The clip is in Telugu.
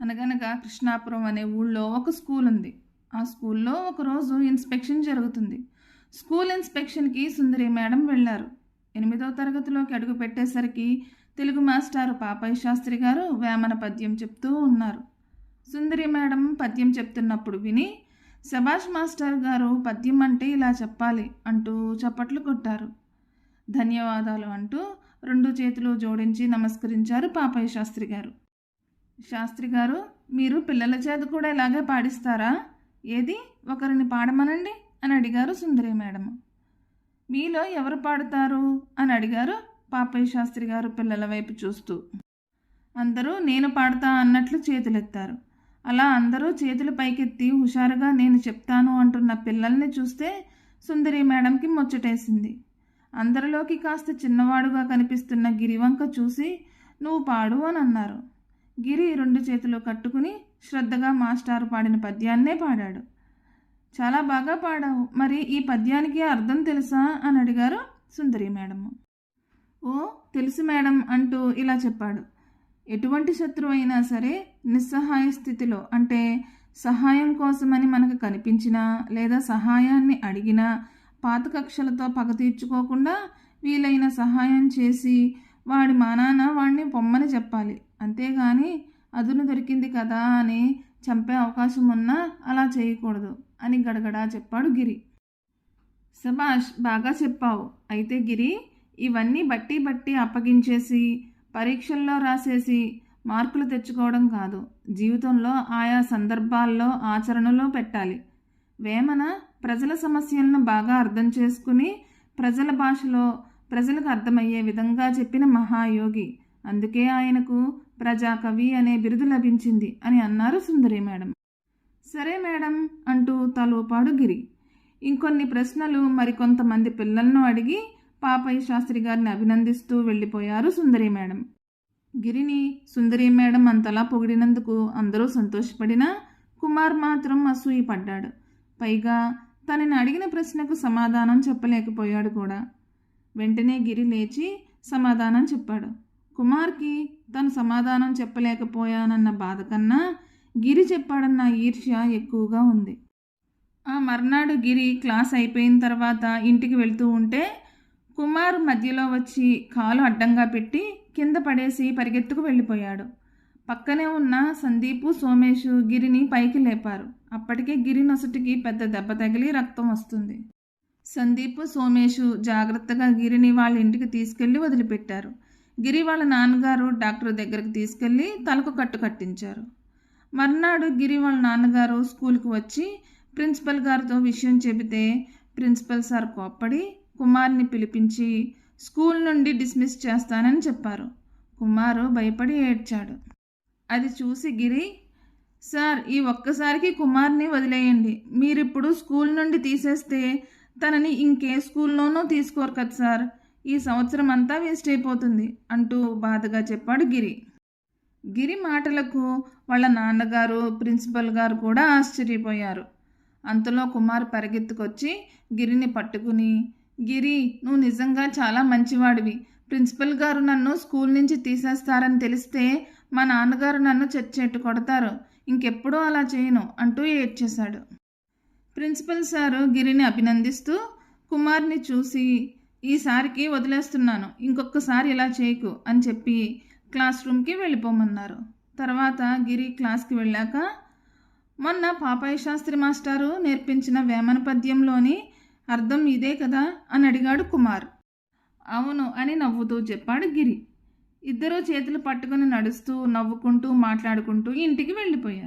అనగనగా కృష్ణాపురం అనే ఊళ్ళో ఒక స్కూల్ ఉంది. ఆ స్కూల్లో ఒకరోజు ఇన్స్పెక్షన్ జరుగుతుంది. స్కూల్ ఇన్స్పెక్షన్కి సుందరి మేడం వెళ్ళారు. ఎనిమిదవ తరగతిలోకి అడుగు పెట్టేసరికి తెలుగు మాస్టారు పాపయ్య శాస్త్రి గారు వేమన పద్యం చెప్తూ ఉన్నారు. సుందరి మేడం పద్యం చెప్తున్నప్పుడు విని శభాష్ మాస్టర్ గారు పద్యం అంటే ఇలా చెప్పాలి అంటూ చప్పట్లు కొట్టారు. ధన్యవాదాలు అంటూ రెండు చేతులు జోడించి నమస్కరించారు పాపయ్య శాస్త్రి గారు. శాస్త్రి గారు మీరు పిల్లల చేత కూడా ఇలాగే పాడిస్తారా? ఏది? ఒకరిని పాడమనండి? అని అడిగారు సుందరి మేడం. మీలో ఎవరు పాడతారు? అని అడిగారు పాపయ్య శాస్త్రి గారు పిల్లల వైపు చూస్తూ. అందరూ నేను పాడతా అన్నట్లు చేతులెత్తారు. అలా అందరూ చేతులు పైకెత్తి హుషారుగా నేను చెప్తాను అంటున్న పిల్లల్ని చూస్తే సుందరి మేడంకి ముచ్చటేసింది. అందరిలోకి కాస్త చిన్నవాడుగా కనిపిస్తున్న గిరివంక చూసి నువ్వు పాడు అని అన్నారు. గిరి రెండు చేతులు కట్టుకుని శ్రద్ధగా మాస్టారు పాడిన పద్యాన్నే పాడాడు. చాలా బాగా పాడావు. మరి ఈ పద్యానికి అర్థం తెలుసా అని అడిగారు సుందరి మేడం ఓ తెలుసు మేడం అంటూ ఇలా చెప్పాడు. ఎటువంటి శత్రువు అయినా సరే నిస్సహాయ స్థితిలో అంటే సహాయం కోసమని మనకు కనిపించినా లేదా సహాయాన్ని అడిగినా పాత కక్షలతో పగ తీర్చుకోకుండా వీలైన సహాయం చేసి వాడి మానాన వాడిని పొమ్మని చెప్పాలి. అంతేగాని అదును దొరికింది కదా అని చంపే అవకాశం ఉన్నా అలా చేయకూడదు అని గడగడా చెప్పాడు గిరి. సభాష్ బాగా చెప్పావు. అయితే గిరి ఇవన్నీ బట్టి బట్టి అప్పగించేసి పరీక్షల్లో రాసేసి మార్కులు తెచ్చుకోవడం కాదు. జీవితంలో ఆయా సందర్భాల్లో ఆచరణలో పెట్టాలి. వేమన ప్రజల సమస్యలను బాగా అర్థం చేసుకుని ప్రజల భాషలో ప్రజలకు అర్థమయ్యే విధంగా చెప్పిన మహాయోగి అందుకే ఆయనకు ప్రజాకవి అనే బిరుదు లభించింది అని అన్నారు సుందరి మేడం. సరే మేడం అంటూ తలోపాడు గిరి. ఇంకొన్ని ప్రశ్నలు మరికొంతమంది పిల్లలను అడిగి పాపయ్య శాస్త్రి గారిని అభినందిస్తూ వెళ్ళిపోయారు సుందరి మేడం. గిరిని సుందరి మేడం అంతలా పొగిడినందుకు అందరూ సంతోషపడినా కుమార్ మాత్రం అసూయపడ్డాడు. పైగా తనని అడిగిన ప్రశ్నకు సమాధానం చెప్పలేకపోయాడు కూడా. వెంటనే గిరి లేచి సమాధానం చెప్పాడు. కుమార్కి తను సమాధానం చెప్పలేకపోయానన్న బాధ కన్నా గిరి చెప్పాడన్న ఈర్ష్య ఎక్కువగా ఉంది. ఆ మర్నాడు గిరి క్లాస్ అయిపోయిన తర్వాత ఇంటికి వెళ్తూ ఉంటే కుమార్ మధ్యలో వచ్చి కాలు అడ్డంగా పెట్టి కింద పడేసి పరిగెత్తుకు వెళ్ళిపోయాడు. పక్కనే ఉన్న సందీపు సోమేషు గిరిని పైకి లేపారు. అప్పటికే గిరి నొసటికి పెద్ద దెబ్బ తగిలి రక్తం వస్తుంది. సందీప్ సోమేషు జాగ్రత్తగా గిరిని వాళ్ళ ఇంటికి తీసుకెళ్ళి వదిలిపెట్టారు. గిరి వాళ్ళ నాన్నగారు డాక్టర్ దగ్గరికి తీసుకెళ్ళి తలకు కట్టు కట్టించారు. మర్నాడు గిరి వాళ్ళ నాన్నగారు స్కూల్కి వచ్చి ప్రిన్సిపల్ గారితో విషయం చెబితే ప్రిన్సిపల్ సార్ కోప్పడి కుమార్ని పిలిపించి స్కూల్ నుండి డిస్మిస్ చేస్తానని చెప్పారు. కుమారు భయపడి ఏడ్చాడు. అది చూసి గిరి సార్ ఈ ఒక్కసారికి కుమార్ని వదిలేయండి. మీరిప్పుడు స్కూల్ నుండి తీసేస్తే తనని ఇంకే స్కూల్లోనూ తీసుకోరు కదా సార్. ఈ సంవత్సరం అంతా వేస్ట్ అయిపోతుంది అంటూ బాధగా చెప్పాడు గిరి. గిరి మాటలకు వాళ్ళ నాన్నగారు ప్రిన్సిపల్ గారు కూడా ఆశ్చర్యపోయారు. అంతలో కుమార్ పరిగెత్తుకొచ్చి గిరిని పట్టుకుని గిరి నువ్వు నిజంగా చాలా మంచివాడివి. ప్రిన్సిపల్ గారు నన్ను స్కూల్ నుంచి తీసేస్తారని తెలిస్తే మా నాన్నగారు నన్ను చచ్చేట్టు కొడతారు. ఇంకెప్పుడూ అలా చేయను అంటూ ఏడ్చేశాడు. ప్రిన్సిపల్ సారు గిరిని అభినందిస్తూ కుమార్ని చూసి ఈసారికి వదిలేస్తున్నాను. ఇంకొకసారి ఇలా చేయకు అని చెప్పి క్లాస్ రూమ్కి వెళ్ళిపోమన్నారు. తర్వాత గిరి క్లాస్కి వెళ్ళాక మొన్న పాపాయ శాస్త్రి మాస్టారు నేర్పించిన వేమన పద్యంలోని అర్థం ఇదే కదా అని అడిగాడు కుమార్. అవును అని నవ్వుతూ చెప్పాడు గిరి. ఇద్దరూ చేతులు పట్టుకుని నడుస్తూ నవ్వుకుంటూ మాట్లాడుకుంటూ ఇంటికి వెళ్ళిపోయారు.